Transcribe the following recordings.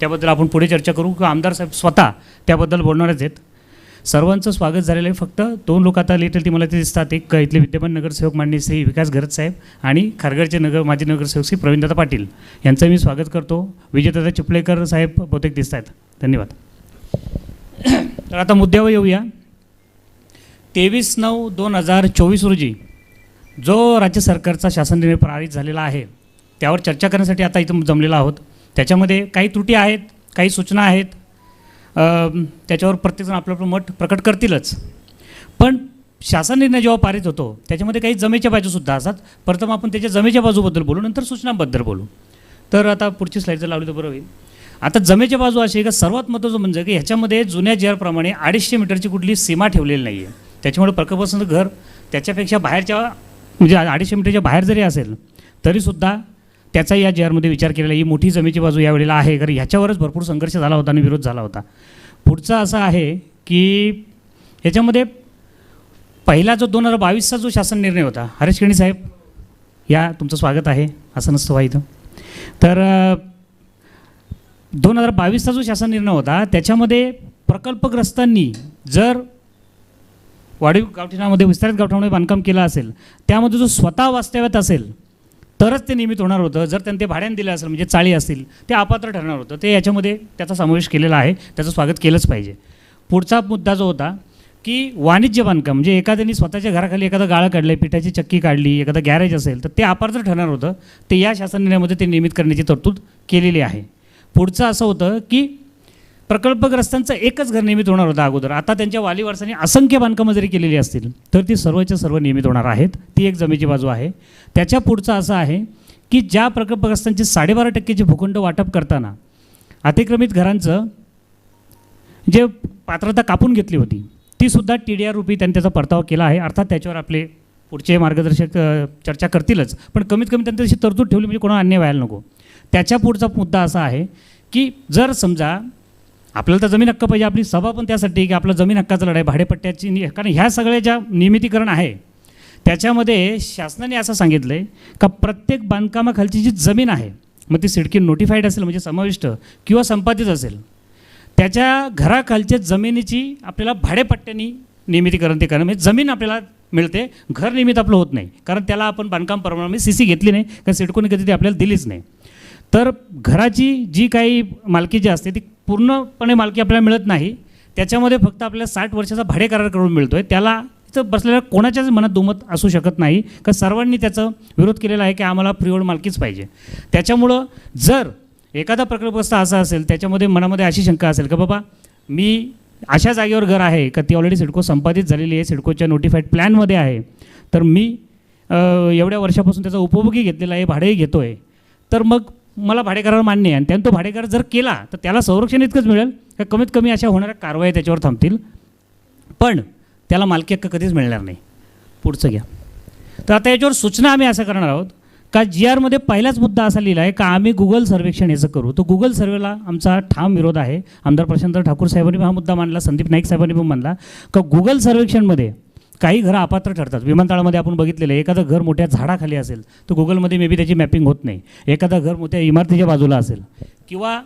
त्याबद्दल आपण पुढे चर्चा करू किंवा आमदार साहेब स्वतः त्याबद्दल बोलणारच आहेत. सर्वांचं स्वागत झालेलं आहे. फक्त दोन लोक आता लिहितील ती मला ते दिसतात. एक इथले विद्यमान नगरसेवक मान्य श्री विकास घरत साहेब आणि खारघरचे नगर माजी नगरसेवक श्री प्रवीणदादा पाटील. यांचं मी स्वागत करतो. विजयदादा चिपळेकर साहेब बहुतेक दिसत आहेत धन्यवाद. तर आता मुद्द्यावर येऊया. तेवीस नऊ दोन हजार चोवीस रोजी जो राज्य सरकारचा शासन निर्णय पारित झालेला आहे त्यावर चर्चा करण्यासाठी आता इथं जमलेला आहोत. त्याच्यामध्ये काही त्रुटी आहेत काही सूचना आहेत. त्याच्यावर प्रत्येकजण आपलं आपलं मत प्रकट करतीलच. पण शासन निर्णय जेव्हा पारित होतो त्याच्यामध्ये काही जमेच्या बाजूसुद्धा असतात. प्रथम आपण त्याच्या जमेच्या बाजूबद्दल बोलू नंतर सूचनाबद्दल बोलू. तर आता पुढची स्लाईड जर लावली तर बरं होईल. आता जमेच्या बाजू अशी आहे का सर्वात महत्त्वाचं म्हणजे की ह्याच्यामध्ये जुन्या जेअरप्रमाणे अडीचशे मीटरची कुठली सीमा ठेवलेली नाही आहे त्याच्यामुळे प्रकल्पाचं घर त्याच्यापेक्षा बाहेरच्या म्हणजे अडीचशे मीटरच्या बाहेर जरी असेल तरीसुद्धा त्याचाही या जी आरमध्ये विचार केलेला आहे. ही मोठी जमेची बाजू यावेळेला आहे. कारण ह्याच्यावरच भरपूर संघर्ष झाला होता आणि विरोध झाला होता. पुढचा असा आहे की ह्याच्यामध्ये पहिला जो दोन हजार बावीसचा जो शासन निर्णय होता हरेश केणी साहेब या तुमचं स्वागत आहे. असं नसतं व्हा इथं. तर दोन हजार बावीसचा जो शासन निर्णय होता त्याच्यामध्ये प्रकल्पग्रस्तांनी जर वाढीव गावठीणामध्ये विस्तारित गावठाणामध्ये बांधकाम केलं असेल त्यामध्ये जो स्वतः वास्तव्यात असेल तरच ते नियमित होणार होतं. जर त्यांनी ते भाड्याने दिलं असेल म्हणजे चाळी असतील ते अपात्र ठरणार होतं. ते याच्यामध्ये त्याचा समावेश केलेला आहे. त्याचं स्वागत केलंच पाहिजे. पुढचा मुद्दा जो होता की वाणिज्य बांधकाम म्हणजे एखाद्याने स्वतःच्या घराखाली एखादं गाळं काढलं पिठाची चक्की काढली एखादं गॅरेज असेल तर ते अपात्र ठरणार होतं. ते या शासन निर्णयामध्ये ते नियमित करण्याची तरतूद केलेली आहे. पुढचं असं होतं की प्रकल्पग्रस्तांचं एकच घर नियमित होणार होतं अगोदर. आता त्यांच्या वाली वारसाने असंख्य बांधकामं जरी केलेली असतील तर ती सर्वच्या सर्व नियमित होणार आहेत. ती एक जमेची बाजू आहे. त्याच्या पुढचं असं आहे की ज्या प्रकल्पग्रस्तांचे साडेबारा टक्केचे भूखंड वाटप करताना अतिक्रमित घरांचं जे पात्रता कापून घेतली होती ती सुद्धा टी डी आर रुपी त्यांनी त्याचा परतावा केला आहे. अर्थात त्याच्यावर आपले पुढचे मार्गदर्शक चर्चा करतीलच. पण कमीत कमी त्यांनी तशी तरतूद ठेवली म्हणजे कोणाला अन्याय व्हायला नको. त्याच्या पुढचा मुद्दा असा आहे की जर समजा आपल्याला तर जमीन हक्क पाहिजे. आपली सभा पण त्यासाठी की आपलं जमीन हक्काचं लढाई भाडेपट्ट्याची नि- कारण ह्या सगळ्या ज्या नियमितीकरण आहे त्याच्यामध्ये शासनाने असं सांगितलं आहे का प्रत्येक बांधकामाखालची जी जमीन आहे मग ती सिडकी नोटिफाईड असेल म्हणजे समाविष्ट किंवा संपादित असेल त्याच्या घराखालच्या जमिनीची आपल्याला भाडेपट्ट्यानी नियमितीकरण ते करणं म्हणजे जमीन आपल्याला मिळते घर नियमित आपलं होत नाही कारण त्याला आपण बांधकाम प्रमाणामध्ये सी सी घेतली नाही कारण सिडकोने कधी ती आपल्याला दिलीच नाही. तर घराची जी काही मालकी जी असते ती पूर्णपणे मालकी आपल्याला मिळत नाही. त्याच्यामध्ये फक्त आपल्याला साठ वर्षाचा भाडे करार करून मिळतो आहे त्याला तिथं बसलेल्या कोणाच्याच मनात दुमत असू शकत नाही. का सर्वांनी त्याचं विरोध केलेला आहे की आम्हाला प्रिओड मालकीच पाहिजे. त्याच्यामुळं जर एखादा प्रकल्पग्रस्त असा असेल त्याच्यामध्ये मनामध्ये अशी शंका असेल का बाबा मी अशा जागेवर घर आहे का ती ऑलरेडी सिडको संपादित झालेली आहे सिडकोच्या नोटिफाईड प्लॅनमध्ये आहे तर मी एवढ्या वर्षापासून त्याचा उपभोगही घेतलेला आहे भाडेही घेतो आहे तर मग मला भाडेकरावर मान्य आहे. आणि त्यानं तो भाडेकरार जर केला तर त्याला संरक्षण इतकंच मिळेल का? कमीत कमी अशा होणाऱ्या कारवाई त्याच्यावर थांबतील. पण त्याला मालकी हक्क कधीच मिळणार नाही. पुढचं घ्या. तर आता याच्यावर सूचना आम्ही असं करणार आहोत. का जी आरमध्ये पहिलाच मुद्दा असा लिहिला आहे का आम्ही गुगल सर्वेक्षण याचं करू? तर गुगल सर्वेला आमचा ठाम विरोध आहे. आमदार प्रशांत ठाकूर साहेबांनी हा मुद्दा मांडला संदीप नाईक साहेबांनी पण मांडला. का गुगल सर्वेक्षणमध्ये काही घरं अपात्र ठरतात. विमानतळामध्ये आपण बघितलेलं आहे एखादं घर मोठ्या झाडाखाली असेल तर गुगलमध्ये मे बी त्याची मॅपिंग होत नाही. एखादं घर मोठ्या इमारतीच्या बाजूला असेल किंवा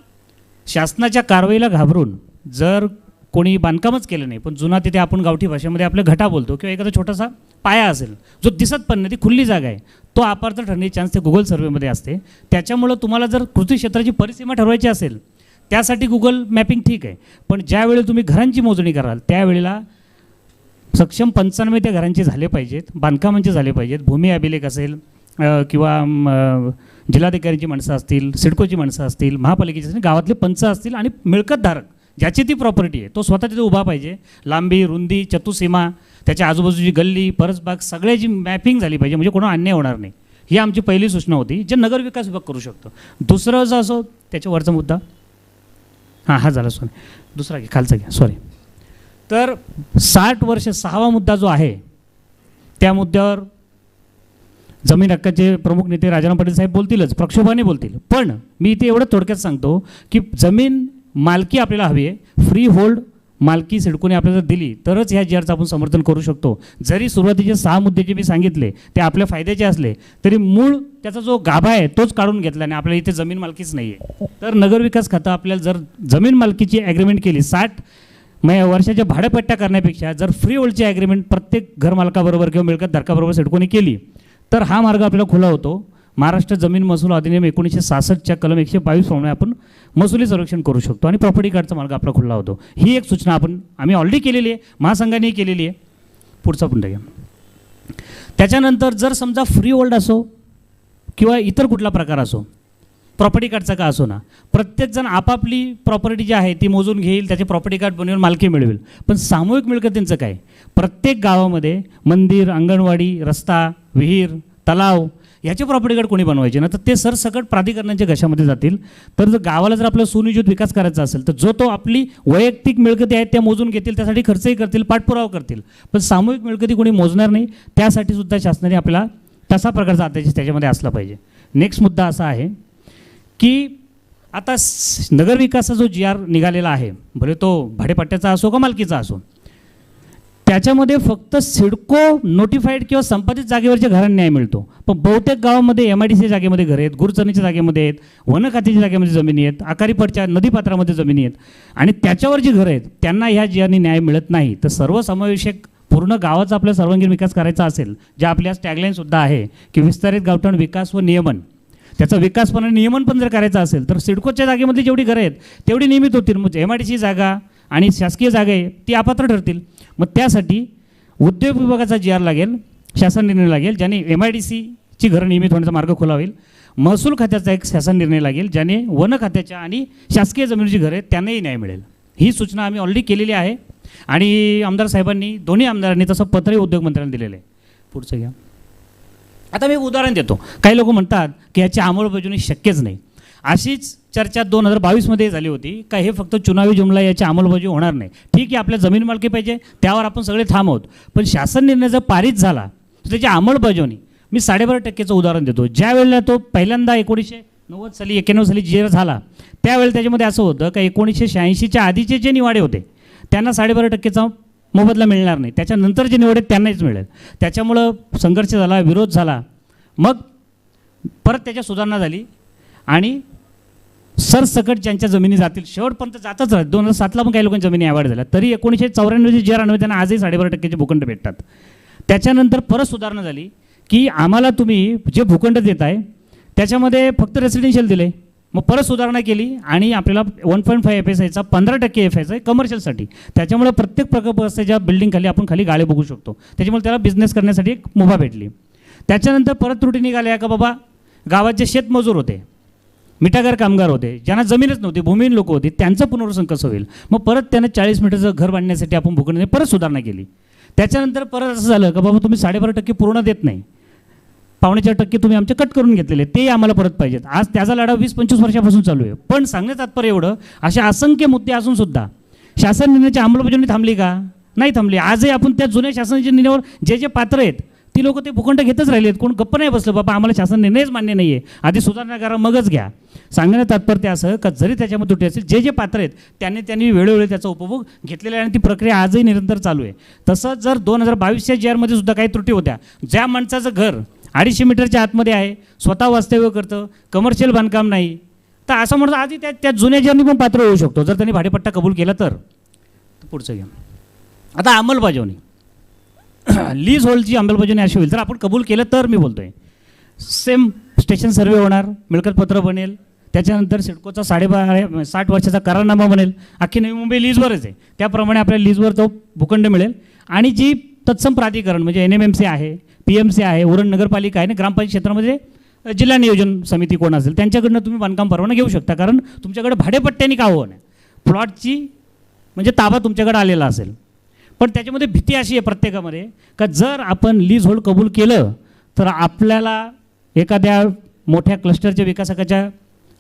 शासनाच्या कारवाईला घाबरून जर कोणी बांधकामच केलं नाही पण जुना तिथे आपण गावठी भाषेमध्ये आपल्या घटा बोलतो किंवा एखादा छोटासा पाया असेल जो दिसत पण नाही ती खुल्ली जागा आहे तो अपार्थ ठरण्याची चान्स ते गुगल सर्वेमध्ये असते. त्याच्यामुळं तुम्हाला जर कृषी क्षेत्राची परिसीमा ठरवायची असेल त्यासाठी गुगल मॅपिंग ठीक आहे. पण ज्यावेळी तुम्ही घरांची मोजणी कराल त्यावेळेला सक्षम पंचाण्णव त्या घरांचे झाले पाहिजेत बांधकामांचे झाले पाहिजेत भूमी अभिलेख असेल किंवा जिल्हाधिकाऱ्यांची माणसं असतील सिडकोची माणसं असतील महापालिकेची असतील गावातले पंच असतील आणि मिळकतधारक ज्याची ती प्रॉपर्टी आहे तो स्वतः तिथे उभा पाहिजे. लांबी रुंदी चतुसीमा त्याच्या आजूबाजूची गल्ली परसबाग सगळ्याची मॅपिंग झाली पाहिजे म्हणजे कोणा अन्याय होणार नाही. ही आमची पहिली सूचना होती जे नगरविकास विभाग करू शकतो. दुसरं जर असो त्याच्यावरचा मुद्दा. हां हा झाला सॉरी दुसरा घ्या खालचा घ्या सॉरी तर साठ वर्ष सहावा मुद्दा जो आहे त्या मुद्द्यावर जमीन हक्काचे प्रमुख नेते राजाराम पाटील साहेब बोलतीलच प्रक्षोभाने बोलतील. पण मी इथे एवढं थोडक्यात सांगतो की जमीन मालकी आपल्याला हवी आहे फ्री होल्ड मालकी सिडकोने आपल्याला जर दिली तरच ह्या जी आरचं आपण समर्थन करू शकतो. जरी सुरुवातीचे सहा मुद्दे जे मी सांगितले ते आपल्या फायद्याचे असले तरी मूळ त्याचा जो गाभा आहे तोच काढून घेतला आणि आपल्याला इथे जमीन मालकीच नाही आहे तर नगरविकास खातं आपल्याला जर जमीन मालकीची ॲग्रीमेंट केली साठ मग वर्षाच्या भाडेपट्ट्या करण्यापेक्षा जर फ्री होल्डची ॲग्रीमेंट प्रत्येक घरमालकाबरोबर किंवा मिळकत धारकाबरोबर सिडकोने केली तर हा मार्ग आपल्याला खुला होतो. महाराष्ट्र जमीन महसूल अधिनियम एकोणीसशे सहासष्टच्या कलम एकशे बावीस प्रमाणे आपण महसुली संरक्षण करू शकतो आणि प्रॉपर्टी कार्डचा मार्ग आपला खुला होतो. ही एक सूचना आपण आम्ही ऑलरेडी केलेली आहे महासंघानेही केलेली आहे. पुढचा पुन्हा घ्या. त्याच्यानंतर जर समजा फ्री होल्ड असो किंवा इतर कुठला प्रकार असो प्रॉपर्टी कार्डचा का असो ना. प्रत्येकजण आपापली प्रॉपर्टी जी आहे ती मोजून घेईल त्याचे प्रॉपर्टी कार्ड बनवून मालकी मिळवेल. पण सामूहिक मिळकतींचं काय? प्रत्येक गावामध्ये मंदिर अंगणवाडी रस्ता विहीर तलाव याचे प्रॉपर्टी कार्ड कोणी बनवायचे ना? तर ते सरसकट प्राधिकरणांच्या घशामध्ये जातील. तर जर गावाला जर आपला सुनियोजित विकास करायचा असेल तर जो तो आपली वैयक्तिक मिळकती आहेत त्या मोजून घेतील त्यासाठी खर्चही करतील पाठपुरावा करतील. पण सामूहिक मिळकती कोणी मोजणार नाही त्यासाठी सुद्धा शासनाने आपल्याला तसा प्रकारचा अध्यादेश त्याच्यामध्ये असला पाहिजे. नेक्स्ट मुद्दा असा आहे की आता नगरविकासचा नगरविकासाचा जो जी आर निघालेला आहे भले तो भाडेपट्ट्याचा असो का मालकीचा असो त्याच्यामध्ये फक्त सिडको नोटिफाईड किंवा संपादित जागेवरच्या घरांना न्याय मिळतो. पण बहुतेक गावामध्ये एम आय डी सी जागेमध्ये घरं आहेत गुरुचरणीच्या जागेमध्ये आहेत वन जागेमध्ये जमिनी आहेत आकारीपटच्या नदीपात्रामध्ये जमिनी आहेत. आणि त्याच्यावर जी घरं आहेत त्यांना ह्या जिआरनी न्याय मिळत नाही. तर सर्वसमावेशक पूर्ण गावाचा आपला सर्वांगीण विकास करायचा असेल ज्या आपल्या टॅगलाईनसुद्धा आहे की विस्तारित गावठाण विकास व नियमन. त्याचा विकास पण आणि नियमन पण जर करायचं असेल तर सिडकोच्या जागेमध्ये जेवढी घरं आहेत तेवढी नियमित होतील. म्हणजे एम आय डी सी जागा आणि शासकीय जागा आहे ती अपात्र ठरतील. मग त्यासाठी उद्योग विभागाचा जी आर लागेल शासन निर्णय लागेल ज्याने एम आय डी सीची घरं नियमित होण्याचा मार्ग खुला होईल महसूल खात्याचा एक शासन निर्णय लागेल ज्याने वन खात्याच्या आणि शासकीय जमिनीची घरं आहेत त्यांनाही न्याय मिळेल. ही सूचना आम्ही ऑलरेडी केलेली आहे. आणि आमदार साहेबांनी दोन्ही आमदारांनी तसं पत्रही उद्योगमंत्र्यांना दिलेलं आहे. पुढचं घ्या. आता मी एक उदाहरण देतो. काही लोक म्हणतात की याची अंमलबजावणी शक्यच नाही. अशीच चर्चा दोन हजार बावीसमध्ये झाली होती. का हे फक्त चुनावी जुमला याची अंमलबजावणी होणार नाही. ठीक आहे आपल्या जमीन मालकी पाहिजे त्यावर आपण सगळे थांबवत पण शासन निर्णय जर पारित झाला तर त्याची अंमलबजावणी मी साडेबारा टक्केचं उदाहरण देतो. ज्या वेळेला तो पहिल्यांदा एकोणीसशे नव्वद साली एक्याण्णव साली जे झाला त्यावेळेला त्याच्यामध्ये असं होतं का एकोणीसशे शहाऐंशीच्या आधीचे जे निवाडे होते त्यांना साडेबारा टक्केचा मोबदला मिळणार नाही. त्याच्यानंतर जे निवड आहेत त्यांनाच मिळेल. त्याच्यामुळं संघर्ष झाला विरोध झाला. मग परत त्याच्या सुधारणा झाली आणि सरसकट ज्यांच्या जमिनी जातील शेवटपर्यंत जातच राहत. दोन हजार सातला पण काही लोकांच्या जमिनी अवॉर्ड झाल्या. तरी एकोणीसशे चौऱ्याण्णवचे जे आणवे त्यांना आजही साडेबारा टक्क्याचे भूखंड भेटतात. त्याच्यानंतर परत सुधारणा झाली की आम्हाला तुम्ही जे भूखंड देत आहे त्याच्यामध्ये फक्त रेसिडेन्शियल दिले. मग परत सुधारणा केली आणि आपल्याला one point five F S आयचा पंधरा टक्के एफ एस आय कमर्शियलसाठी त्याच्यामुळे प्रत्येक प्रकल्पाच्या बिल्डिंग खाली आपण खाली गाळे बघू शकतो. त्याच्यामुळे त्याला बिझनेस करण्यासाठी एक मुभा भेटली. त्याच्यानंतर परत त्रुटी निघाल्या का बाबा? गावात जे शेतमजूर होते. मिठागर कामगार होते. ज्यांना जमीनच नव्हती भूमिहीन लोक होती त्यांचं पुनर्वसन कसं होईल? मग परत त्यानं चाळीस मीटरचं घर बांधण्यासाठी आपण भूखंड परत सुधारणा केली. त्याच्यानंतर परत असं झालं का बाबा तुम्ही साडेबारा टक्के पूर्ण देत नाही. पावणे चार टक्के तुम्ही आमचे कट करून घेतलेले ते आम्हाला परत पाहिजेत. आज त्याचा लढा वीस पंचवीस वर्षापासून चालू आहे. पण सांगण्यात तात्पर्य एवढं असे असंख्य मुद्दे असून सुद्धा शासन निर्णयाची अंमलबजावणी थांबली का? नाही थांबली. आजही आपण त्या जुन्या शासनाच्या निर्णयावर जे जे पात्र आहेत ती लोक ते भूखंड घेतच राहिलेत कोण गप्प नाही बसलं बाबा आम्हाला शासन निर्णयच मान्य नाही आहे आधी सुधारणा करा मगच घ्या. सांगण्यात तात्पर्य असं का जरी त्याच्यामध्ये त्रुटी असेल जे जे पात्र आहेत त्यांनी त्यांनी वेळोवेळी त्याचा उपभोग घेतलेला आहे आणि ती प्रक्रिया आजही निरंतर चालू आहे. तसंच जर दोन हजार बावीसच्या जी आरमध्ये सुद्धा काही त्रुटी होत्या ज्या माणसाचं घर अडीचशे मीटरच्या आतमध्ये आहे. स्वतः वास्तव्य करतं. कमर्शियल बांधकाम नाही. तर असं म्हणतो आधी त्या त्या जुन्या जीवनी पण पात्र होऊ शकतो. जर त्यांनी भाडेपट्टा कबूल केला तर. पुढचं घ्या. आता अंमलबजावणी. लीज होल्डची अंमलबजावणी अशी होईल. तर आपण कबूल केलं तर मी बोलतोय. सेम स्टेशन सर्वे होणार. मिळकतपत्र बनेल. त्याच्यानंतर सिडकोचा साडेबारा साठ वर्षाचा करारनामा बनेल. अख्खी नवी मुंबई लीजवरच आहे. त्याप्रमाणे आपल्याला लीजवर तो भूखंड मिळेल. आणि जी तत्सम प्राधिकरण म्हणजे एन एम एम सी आहे पी एम सी आहे उरण नगरपालिका आहे आणि ग्रामपंचायत क्षेत्रामध्ये जिल्हा नियोजन समिती कोण असेल त्यांच्याकडनं तुम्ही बांधकाम परवाना घेऊ शकता. कारण तुमच्याकडे भाडेपट्ट्याने का होणं प्लॉटची म्हणजे ताबा तुमच्याकडे आलेला असेल. पण त्याच्यामध्ये भीती अशी आहे प्रत्येकामध्ये का जर आपण लीज होल्ड कबूल केलं तर आपल्याला एखाद्या मोठ्या क्लस्टरच्या विकासकाच्या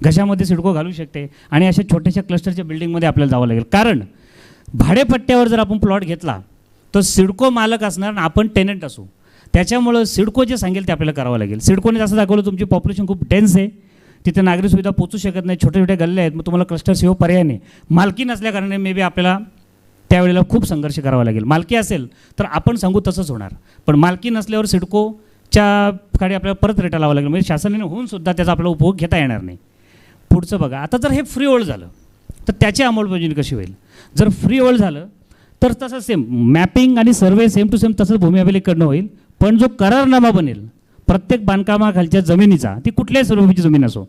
घशामध्ये सिडको घालू शकते आणि अशा छोट्याशा क्लस्टरच्या बिल्डिंगमध्ये आपल्याला जावं लागेल. कारण भाडेपट्ट्यावर जर आपण प्लॉट घेतला तर सिडको मालक असणार आणि आपण टेनंट असू. त्याच्यामुळं सिडको जे सांगेल ते आपल्याला करावं लागेल. सिडकोने जसं दाखवलं तुमची पॉप्युलेशन खूप डेन्स आहे. तिथे नागरी सुविधा पोचू शकत नाही छोट्या छोट्या गल्ल्या आहेत मग तुम्हाला क्लस्टर सेवा पर्याय नाही. मालकी नसल्याकारणाने मे बी आपल्याला त्यावेळेला खूप संघर्ष करावा लागेल. मालकी असेल तर आपण सांगू तसंच होणार. पण मालकी नसल्यावर सिडकोच्या कडे आपल्याला परत रेटा लावा लागेल. म्हणजे शासनाने होऊन सुद्धा त्याचा आपला उपभोग घेता येणार नाही. पुढचं बघा. आता जर हे फ्री ओल्ड झालं तर त्याची अंमलबजावणी कशी होईल? जर फ्री ओल्ड झालं तर तसं सेम मॅपिंग आणि सर्वे सेम टू सेम तसंच भूमी अभिलेखकडनं होईल. पण जो करारनामा बनेल प्रत्येक बांधकामाखालच्या जमिनीचा ती कुठल्याही स्वरूपाची जमीन असो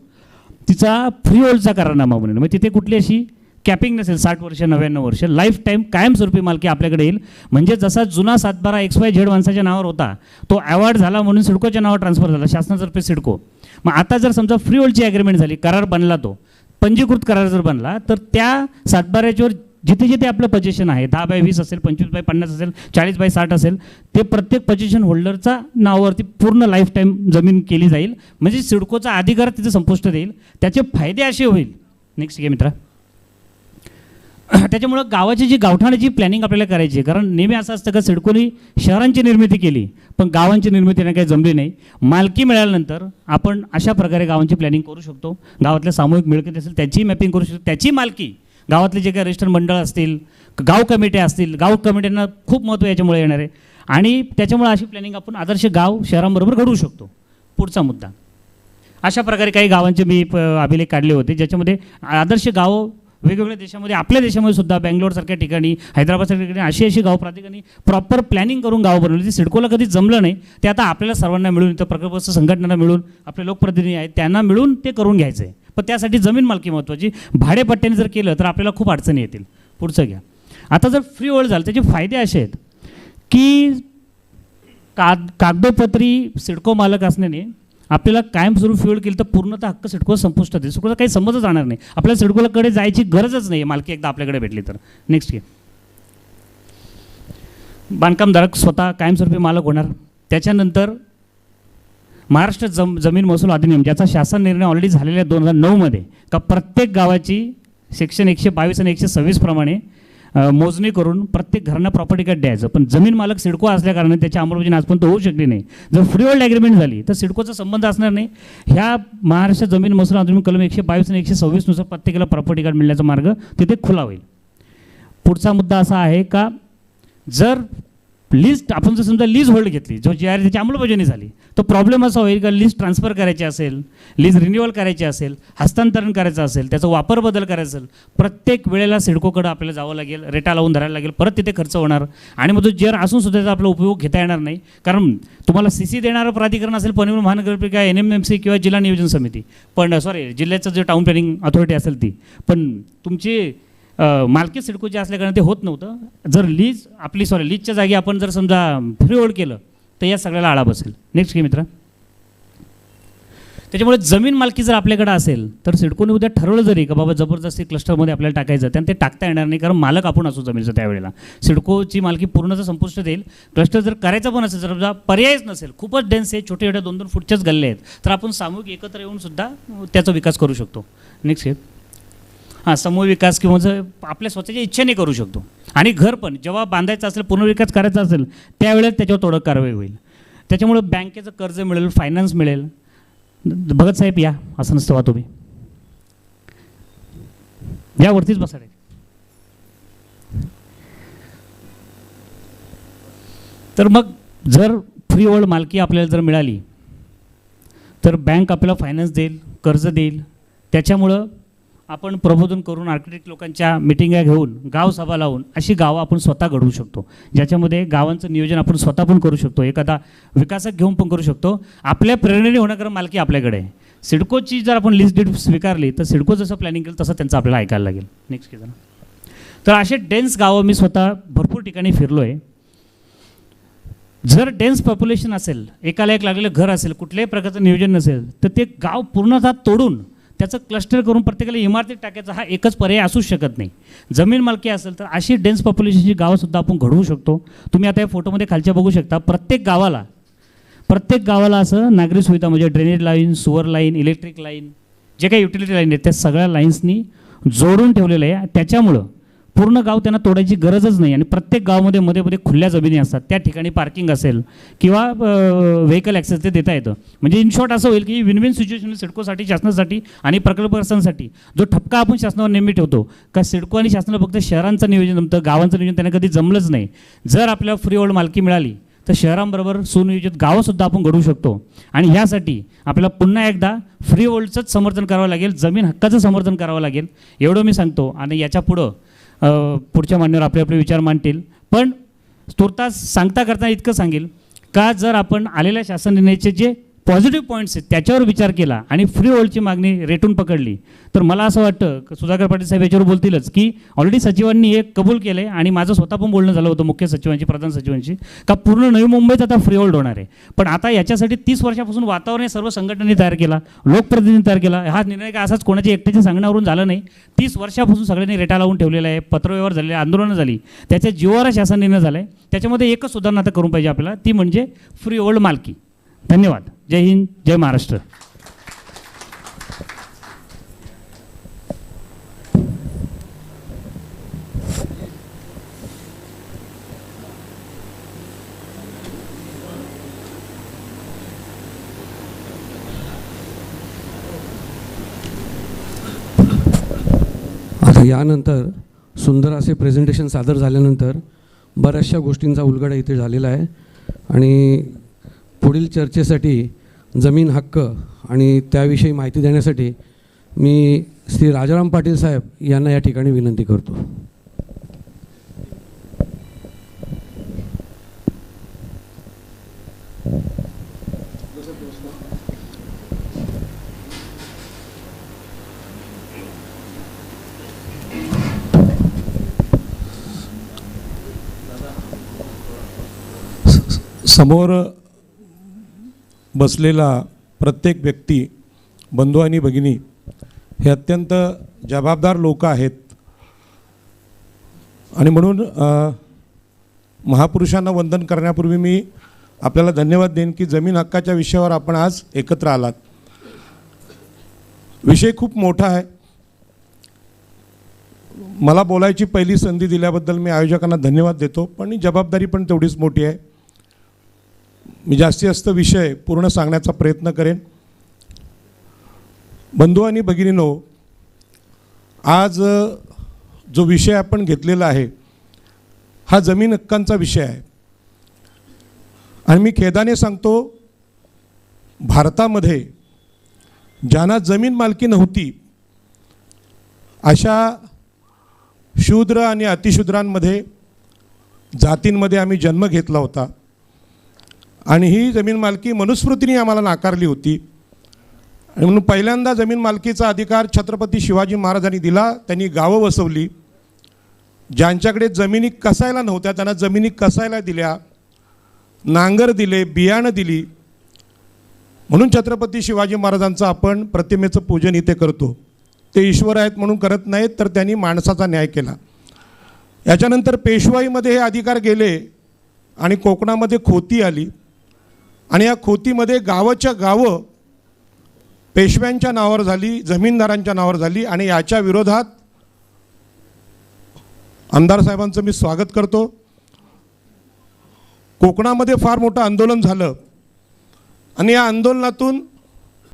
तिचा फ्री होल्डचा करारनामा बनेल. म्हणजे तिथे कुठली अशी कॅपिंग नसेल साठ वर्ष नव्याण्णव वर्ष लाईफ टाईम कायमस्वरूपी मालकी आपल्याकडे येईल. म्हणजे जसा जुना सातबारा एक्स वाय झेड माणसाच्या नावावर होता तो अवॉर्ड झाला म्हणून सिडकोच्या नावावर ट्रान्सफर झाला शासनातर्फे सिडको. मग आता जर समजा फ्री होल्डची ॲग्रीमेंट झाली करार बनला तो पंजीकृत करार जर बनला तर त्या सातबाऱ्याच्यावर जिथे जिथे आपलं पजेशन आहे दहा बाय वीस असेल पंचवीस बाय पन्नास असेल चाळीस बाय साठ असेल ते प्रत्येक पजेशन होल्डरचा नावावरती पूर्ण लाईफ टाईम जमीन केली जाईल. म्हणजे सिडकोचा अधिकार तिथे संपुष्ट देईल त्याचे फायदे असे होईल. नेक्स्ट घे मित्रा. त्याच्यामुळं गावाची जी गावठाणाची प्लॅनिंग आपल्याला करायची आहे. कारण नेहमी असं असतं का सिडकोनी शहरांची निर्मिती केली पण गावांची निर्मितीने काही जमली नाही. मालकी मिळाल्यानंतर आपण अशा प्रकारे गावांची प्लॅनिंग करू शकतो. गावातल्या सामूहिक मिळकत असेल त्याची मॅपिंग करू शकतो. त्याची मालकी. गावातले जे काही रजिस्टर मंडळ असतील गाव कमिट्या असतील गाव कमिट्यांना खूप महत्त्व याच्यामुळे येणार आहे. आणि त्याच्यामुळे अशी प्लॅनिंग आपण आदर्श गाव शहरांबरोबर घडवू शकतो. पुढचा मुद्दा. अशा प्रकारे काही गावांचे मी प- अभिलेख काढले होते ज्याच्यामध्ये आदर्श गावं वेगवेगळ्या देशामध्ये आपल्या देशामध्ये सुद्धा बँगलोरसारख्या ठिकाणी हैदराबादसारख्या ठिकाणी अशी अशी गाव प्राधिकांनी प्रॉपर प्लॅनिंग करून गाव बनवली ती सिडकोला कधी जमलं नाही ते आता आपल्याला सर्वांना मिळून इथं प्रकल्पस्थ संघटनांना मिळून आपले लोकप्रतिनिधी आहेत त्यांना मिळून ते करून घ्यायचं आहे पण त्यासाठी जमीन मालकी महत्त्वाची भाडेपट्ट्याने जर केलं तर आपल्याला खूप अडचणी येतील. पुढचं घ्या. आता जर फ्री ओळ झालं त्याचे फायदे असे आहेत की काग कागदोपत्री सिडको मालक असण्याने आपल्याला कायमस्वरूपी फ्युएल केलं तर पूर्णतः हक्क सिडको संपुष्टात आहे सिडकोला काही समजच राहणार नाही. आपल्याला सिडकोलाकडे जायची गरजच नाही मालकी एकदा आपल्याकडे भेटली तर. नेक्स्ट घे बांधकामधारक स्वतः कायमस्वरूपी मालक होणार. त्याच्यानंतर महाराष्ट्र जम जमीन महसूल अधिनियम ज्याचा शासन निर्णय ऑलरेडी झालेला आहे दोन हजार नऊमध्ये का प्रत्येक गावाची सेक्शन एकशे बावीस आणि एकशे सव्वीसप्रमाणे मोजणी करून प्रत्येक घरांना प्रॉपर्टी कार्ड द्यायचं. पण जमीन मालक सिडको असल्याकारणाने त्याची अंमलबजावणी आजपर्यंत होऊ शकली नाही. जर फ्री ॲग्रीमेंट झाली तर सिडकोचा संबंध असणार नाही. ह्या महाराष्ट्र जमीन महसूल अधिनियम कलम एकशे बावीस आणि एकशे सव्वीसनुसार प्रत्येकाला प्रॉपर्टी कार्ड मिळण्याचा मार्ग तिथे खुला होईल. पुढचा मुद्दा असा आहे का जर लिस्ट आपण जर समजा लीज होल्ड घेतली जो जी आर त्याची अंमलबजावणी झाली तो प्रॉब्लेम असा होईल का लीज ट्रान्सफर करायची असेल लीज रिन्युअल करायची असेल हस्तांतरण करायचं असेल त्याचा वापर बदल करायचा असेल प्रत्येक वेळेला सिडकोकडं आपल्याला जावं लागेल रेटा लावून धरायला लागेल परत तिथे खर्च होणार. आणि मग तो जी आर असून सुद्धा त्याचा आपला उपयोग घेता येणार नाही. कारण तुम्हाला सी सी देणारं प्राधिकरण असेल पनवेल महानगरपालिका एन एम एम सी किंवा जिल्हा नियोजन समिती. पण सॉरी जिल्ह्याचं जे टाऊन प्लॅनिंग अथॉरिटी असेल ती. पण तुमची मालकी सिडकोची असल्याकारणे ते होत नव्हतं. जर लीज आपली सॉरी लीजच्या जागी आपण जर समजा फ्री होल्ड केलं तर या सगळ्याला आळा बसेल. नेक्स्ट घे मित्र. त्याच्यामुळे जमीन मालकी जर आपल्याकडे असेल तर सिडकोने उद्या ठरवलं जरी का बाबा जबरदस्ती क्लस्टरमध्ये आपल्याला टाकायचं त्यानं ते टाकता येणार नाही कारण मालक आपण असू जमीनचं त्यावेळेला. सिडकोची मालकी पूर्णच संपुष्ट देईल. क्लस्टर जर करायचं पण असेल जर समजा पर्यायच नसेल खूपच डेन्स आहे छोटे छोटे दोन दोन फुटच्याच गल्ले आहेत तर आपण सामूहिक एकत्र येऊन सुद्धा त्याचा विकास करू शकतो. नेक्स्ट घे. हां समूह विकास किंवा जर आपल्या स्वतःच्या इच्छेने करू शकतो. आणि घर पण जेव्हा बांधायचं असेल पुनर्विकास करायचा असेल त्यावेळेस त्याच्यावर थोडं कारवाई होईल. त्याच्यामुळं बँकेचं कर्ज मिळेल फायनान्स मिळेल. भगत साहेब या असं नसतं वा तुम्ही. यावरतीच बसाडे तर मग जर फ्री ओल्ड मालकी आपल्याला जर मिळाली तर बँक आपल्याला फायनान्स देईल कर्ज देईल. त्याच्यामुळं आपण प्रबोधन करून आर्किटेक्ट लोकांच्या मिटिंगा घेऊन गाव सभा लावून अशी गावं आपण स्वतः घडवू शकतो. ज्याच्यामध्ये गावांचं नियोजन आपण स्वतः पण करू शकतो. एखादा विकासक घेऊन पण करू शकतो. आपल्या प्रेरणेने होण्याकरता मालकी आपल्याकडे आहे. सिडकोची जर आपण लिस्ट डेट स्वीकारली तर सिडको जसं प्लॅनिंग केलं तसं त्यांचं आपल्याला ऐकायला लागेल. नेक्स्ट किती तर असे डेन्स गावं मी स्वतः भरपूर ठिकाणी फिरलो आहे जर डेन्स पॉप्युलेशन असेल एकाला एक लागलेलं घर असेल कुठल्याही प्रकारचं नियोजन नसेल तर ते गाव पूर्णतः तोडून त्याचं क्लस्टर करून प्रत्येकाला इमारतीत टाकायचा हा एकच पर्याय असूच शकत नाही. जमीन मालकी असेल तर अशी डेन्स पॉप्युलेशनची गावंसुद्धा आपण घडवू शकतो. तुम्ही आता या फोटोमध्ये खालच्या बघू शकता प्रत्येक गावाला प्रत्येक गावाला असं नागरी सुविधा म्हणजे drainage line sewer line electric line जे काही युटिलिटी लाईन आहेत त्या सगळ्या लाईन्सनी जोडून ठेवलेलं आहे. त्याच्यामुळं पूर्ण गाव त्यांना तोडायची गरजच नाही आणि प्रत्येक गावामध्ये मध्ये मध्ये खुल्या जमिनी असतात. त्या ठिकाणी पार्किंग असेल किंवा व्हेकल ॲक्सेस ते देता येतं. म्हणजे इन शॉर्ट असं होईल की विन विन सिच्युएशन सिडकोसाठी शासनासाठी आणि प्रकल्पग्रस्तांसाठी जो ठपका आपण शासनावर नेहमी ठेवतो का सिडको आणि शासनाला फक्त शहरांचं नियोजन जमतं गावांचं नियोजन त्यांना कधी जमलंच नाही. जर आपल्याला फ्री होल्ड मालकी मिळाली तर शहरांबरोबर सुनियोजित गावंसुद्धा आपण घडवू शकतो. आणि ह्यासाठी आपल्याला पुन्हा एकदा फ्री होल्डचंच समर्थन करावं लागेल जमीन हक्काचं समर्थन करावं लागेल. एवढं मी सांगतो आणि याच्या पुढं पुढच्या मांडणीवर आपले आपले विचार मांडतील. पण तुर्तास सांगता करता इतकं सांगेल का जर आपण आलेल्या शासन निर्णयाचे जे पॉझिटिव्ह पॉईंट्स आहेत त्याच्यावर विचार केला आणि फ्री होल्डची मागणी रेटून पकडली. तर मला असं वाटतं सुधाकर पाटील साहेब याच्यावर बोलतीलच की ऑलरेडी सचिवांनी हे कबूल केलं आहे आणि माझं स्वतः पण बोलणं झालं होतं मुख्य सचिवांची प्रधान सचिवांची का पूर्ण नवी मुंबईत आता फ्री होल्ड होणार आहे. पण आता याच्यासाठी तीस वर्षापासून वातावरण हे सर्व संघटनांनी तयार केला लोकप्रतिनिधी तयार केला. हा निर्णय काय असाच कोणाच्या एकट्याच्या सांगण्यावरून झाला नाही. तीस वर्षापासून सगळ्यांनी रेटा लावून ठेवलेला आहे पत्रव्यवहार झालेले आंदोलनं झाली. त्याच्या जीवावर शासन निर्णय झाला आहे त्याच्यामध्ये एकच सुधारणा आता करून पाहिजे आपल्याला ती म्हणजे फ्री होल्ड मालकी. धन्यवाद. जय हिंद जय महाराष्ट्र. आता यानंतर सुंदर असे प्रेझेंटेशन सादर झाल्यानंतर बऱ्याचशा गोष्टींचा उलगडा इथे झालेला आहे. आणि पुढील चर्चेसाठी जमीन हक्क आणि त्याविषयी माहिती देण्यासाठी मी श्री राजाराम पाटील साहेब यांना या ठिकाणी विनंती करतो. समोर बसलेला प्रत्येक व्यक्ती बंधू आणि भगिनी हे अत्यंत जबाबदार लोक आहेत. आणि म्हणून महापुरुषांना वंदन करण्यापूर्वी मी आपल्याला धन्यवाद देईन की जमीन हक्काच्या विषयावर आपण आज एकत्र आलात. विषय खूप मोठा आहे. मला बोलायची पहिली संधी दिल्याबद्दल मी आयोजकांना धन्यवाद देतो पण ही जबाबदारी पण तेवढीच मोठी आहे. मी जास्तीत जास्त विषय पूर्ण सांगण्याचा प्रयत्न करेन. बंधू आणि भगिनीनो आज जो विषय आपण घेतलेला आहे हा जमीन हक्कांचा विषय आहे. आणि मी खेदाने सांगतो भारतामध्ये ज्यांना जमीन मालकी नव्हती अशा शूद्र आणि अतिशूद्रांमध्ये जातींमध्ये आम्ही जन्म घेतला होता. आणि ही जमीन मालकी मनुस्मृतीने आम्हाला नाकारली होती. आणि म्हणून पहिल्यांदा जमीन मालकीचा अधिकार छत्रपती शिवाजी महाराजांनी दिला त्यांनी गावं वसवली. ज्यांच्याकडे जमिनी कसायला नव्हत्या त्यांना जमिनी कसायला दिल्या. नांगर दिले बियाणं दिली. म्हणून छत्रपती शिवाजी महाराजांचं आपण प्रतिमेचं पूजन इथे करतो. ते ईश्वर आहेत म्हणून करत नाहीत तर त्यांनी माणसाचा न्याय केला. याच्यानंतर पेशवाईमध्ये हे अधिकार गेले आणि कोकणामध्ये खोती आली. आणि या खोतीमध्ये गावाच्या गावं पेशव्यांच्या नावावर झाली जमीनदारांच्या नावावर झाली आणि याच्या विरोधात आमदार साहेबांचं मी स्वागत करतो. कोकणामध्ये फार मोठं आंदोलन झालं आणि या आंदोलनातून